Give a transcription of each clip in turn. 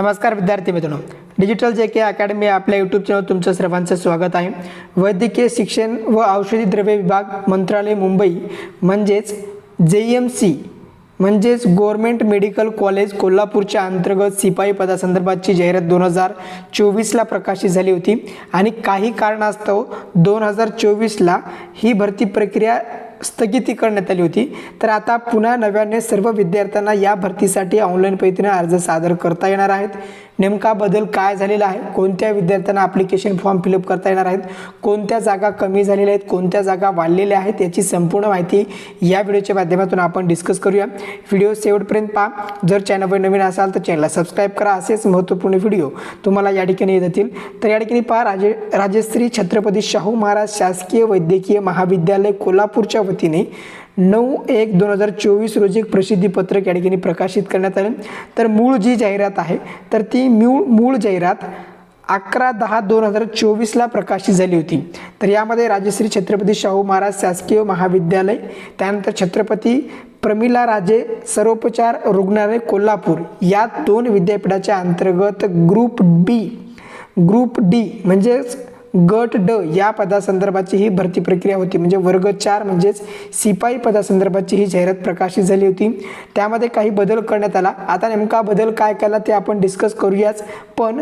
नमस्कार विद्यार्थी मित्रांनो. डिजिटल जे के अकॅडमी आपल्या यूट्यूब चॅनल तुमचं सर्वांचं स्वागत आहे. वैद्यकीय शिक्षण व औषधी द्रव्य विभाग मंत्रालय मुंबई म्हणजेच जे एम सी म्हणजेच गव्हर्मेंट मेडिकल कॉलेज कोल्हापूरच्या अंतर्गत सिपाई पदासंदर्भातची जाहिरात दोन हजार चोवीसला प्रकाशित झाली होती. आणि काही कारणास्तव दोन हजार चोवीसला ही भरती प्रक्रिया स्थगिती करण्यात आली होती. तर आता पुन्हा नव्याने सर्व विद्यार्थ्यांना या भरतीसाठी ऑनलाईन पद्धतीने अर्ज सादर करता येणार आहेत. नेमका बदल काय झालेला आहे? कोणत्या विद्यार्थ्यांना ॲप्लिकेशन फॉर्म फिलअप करता येणार आहेत? कोणत्या जागा कमी झालेल्या आहेत? कोणत्या जागा वाढलेल्या आहेत? याची संपूर्ण माहिती या व्हिडिओच्या माध्यमातून आपण डिस्कस करूया. व्हिडिओ शेवटपर्यंत पहा. जर चॅनलवर नवीन असाल तर चॅनलला सबस्क्राईब करा. असेच महत्त्वपूर्ण व्हिडिओ तुम्हाला या ठिकाणी येत जातील तर या ठिकाणी पहा. राजे राजश्री छत्रपती शाहू महाराज शासकीय वैद्यकीय महाविद्यालय कोल्हापूरच्या वतीने नऊ एक दोन हजार चोवीस रोजी एक प्रसिद्धीपत्रक या ठिकाणी प्रकाशित करण्यात आले. तर मूळ जी जाहिरात आहे तर ती मूळ मूळ जाहिरात अकरा दहा दोन हजार चोवीसला प्रकाशित झाली होती. तर यामध्ये राजश्री छत्रपती शाहू महाराज शासकीय महाविद्यालय त्यानंतर छत्रपती प्रमिला राजे सर्वोपचार रुग्णालय कोल्हापूर या दोन विद्यापीठाच्या अंतर्गत ग्रुप बी ग्रुप डी म्हणजेच गट ड या पदासंदर्भाची ही भरती प्रक्रिया होती. म्हणजे वर्ग चार म्हणजेच सिपाई पदासंदर्भाची ही जाहिरात प्रकाशित झाली होती. त्यामध्ये काही बदल करण्यात आला. आता नेमका बदल काय केला ते आपण डिस्कस करूयाच. पण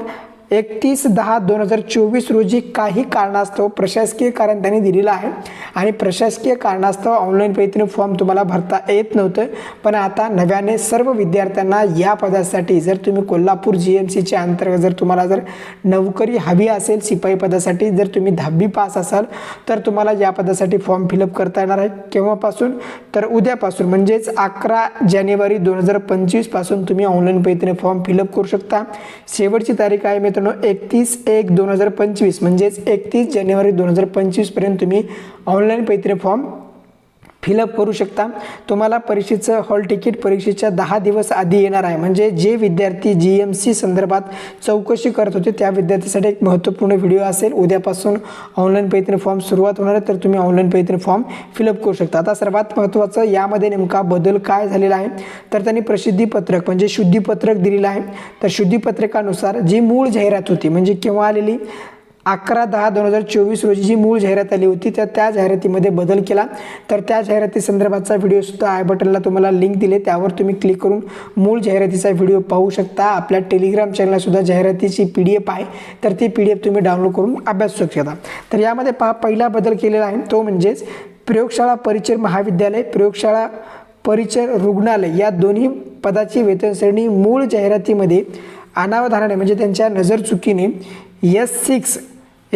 एकतीस दहा दोन हजार चोवीस रोजी काही कारणास्तव प्रशासकीय कारण त्यांनी दिलेलं आहे. आणि प्रशासकीय कारणास्तव ऑनलाईन पद्धतीने फॉर्म तुम्हाला भरता येत नव्हतं. पण आता नव्याने सर्व विद्यार्थ्यांना या पदासाठी जर तुम्ही कोल्हापूर जी एम सीच्या अंतर्गत जर तुम्हाला जर नोकरी हवी असेल शिपाई पदासाठी जर तुम्ही दहावी पास असाल तर तुम्हाला या पदासाठी फॉर्म फिलअप करता येणार आहे. केव्हापासून? तर उद्यापासून म्हणजेच अकरा जानेवारी दोन हजार पंचवीसपासून तुम्ही ऑनलाईन पद्धतीने फॉर्म फिलअप करू शकता. शेवटची तारीख आहे मी मित्रांनो एकतीस एक दोन हजार पंचवीस म्हणजेच एकतीस जानेवारी दोन हजार पंचवीसपर्यंत तुम्ही ऑनलाईन पैत्रे फॉर्म फिलअप करू शकता. तुम्हाला परीक्षेचं हॉल तिकीट परीक्षेच्या दहा दिवस आधी येणार आहे. म्हणजे जे विद्यार्थी जी एम सी संदर्भात चौकशी करत होते त्या विद्यार्थ्यासाठी एक महत्त्वपूर्ण व्हिडिओ असेल. उद्यापासून ऑनलाईन पद्धतीने फॉर्म सुरुवात होणार आहे तर तुम्ही ऑनलाईन पद्धतीने फॉर्म फिलअप करू शकता. आता सर्वात महत्त्वाचं यामध्ये नेमका बदल काय झालेला आहे? तर त्यांनी प्रसिद्धीपत्रक म्हणजे शुद्धीपत्रक दिलेलं आहे. तर शुद्धीपत्रकानुसार जी मूळ जाहिरात होती म्हणजे केव्हा आलेली? अकरा दहा दोन हजार चोवीस रोजी जी मूळ जाहिरात आली होती तर त्या जाहिरातीमध्ये बदल केला. तर त्या जाहिराती संदर्भातचा व्हिडिओसुद्धा आय बटनला तुम्हाला लिंक दिले. त्यावर तुम्ही क्लिक करून मूळ जाहिरातीचा व्हिडिओ पाहू शकता. आपल्या टेलिग्राम चॅनलसुद्धा जाहिरातीची पी डी एफ आहे. तर ती पी डी एफ तुम्ही डाउनलोड करून अभ्यासू शकता. तर यामध्ये पहा पहिला बदल केलेला आहे. तो म्हणजेच प्रयोगशाळा परिचर महाविद्यालय प्रयोगशाळा परिचर रुग्णालय या दोन्ही पदाची वेतनश्रेणी मूळ जाहिरातीमध्ये अनावधानाने म्हणजे त्यांच्या नजर चुकीने एस सिक्स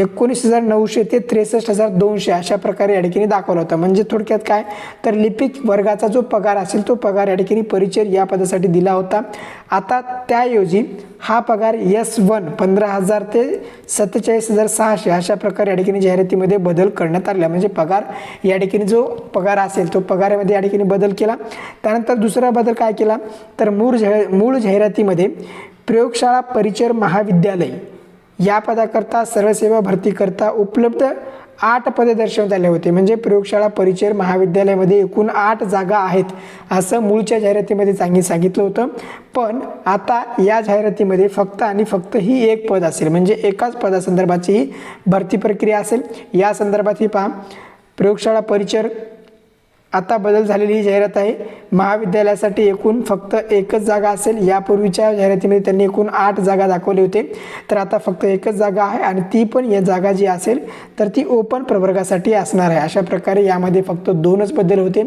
एकोणीस हजार नऊशे ते त्रेसष्ट हजार दोनशे अशा प्रकारे या ठिकाणी दाखवला होता. म्हणजे थोडक्यात काय? तर लिपिक वर्गाचा जो पगार असेल तो पगार या ठिकाणी परिचय या पदासाठी दिला होता. आता त्याऐवजी हा पगार एस वन पंधरा हजार ते सत्तेचाळीस हजार सहाशे अशा प्रकारे या ठिकाणी जाहिरातीमध्ये बदल करण्यात आला म्हणजे पगार या ठिकाणी जो पगार असेल तो पगारामध्ये या ठिकाणी बदल केला. त्यानंतर दुसरा बदल काय केला? तर मूळ जाहि मूळ जाहिरातीमध्ये प्रयोगशाळा परिचर महाविद्यालय या पदाकरता सरळसेवा भरतीकरता उपलब्ध आठ पदे दर्शवण्यात आले होते. म्हणजे प्रयोगशाळा परिचय महाविद्यालयामध्ये एकूण आठ जागा आहेत असं मूळच्या जाहिरातीमध्ये चांगली सांगितलं होतं. पण आता या जाहिरातीमध्ये फक्त आणि फक्त ही एक पद असेल. म्हणजे एकाच पदासंदर्भाची ही भरती प्रक्रिया असेल. या संदर्भात ही पहा. प्रयोगशाळा परिचर आता बदल झालेली ही जाहिरात आहे. महाविद्यालयासाठी एकूण फक्त एकच जागा असेल यापूर्वीच्या जाहिरातीमध्ये त्यांनी एकूण आठ जागा दाखवले होते. तर आता फक्त एकच जागा आहे आणि ती पण या जागा जी असेल तर ती ओपन प्रवर्गासाठी असणार आहे. अशा प्रकारे यामध्ये फक्त दोनच बदल होते.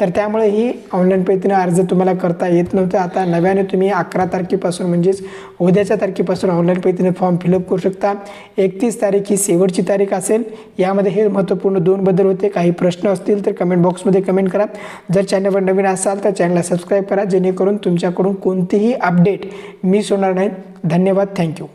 तर त्यामुळे ही ऑनलाईन पद्धतीने अर्ज तुम्हाला करता येत नव्हतं. आता नव्याने तुम्ही अकरा तारखेपासून म्हणजेच उद्याच्या तारखेपासून ऑनलाईन पद्धतीने फॉर्म फिलअप करू शकता. एकतीस तारीख ही शेवटची तारीख असेल. यामध्ये हे महत्त्वपूर्ण दोन बदल होते. काही प्रश्न असतील तर कमेंट बॉक्समध्ये कमेंट करा. जर चॅनलवर नवीन असाल तर चॅनलला सबस्क्राईब करा जेणेकरून तुमच्याकडून कोणतीही अपडेट मिस होणार नाहीत धन्यवाद. थँक्यू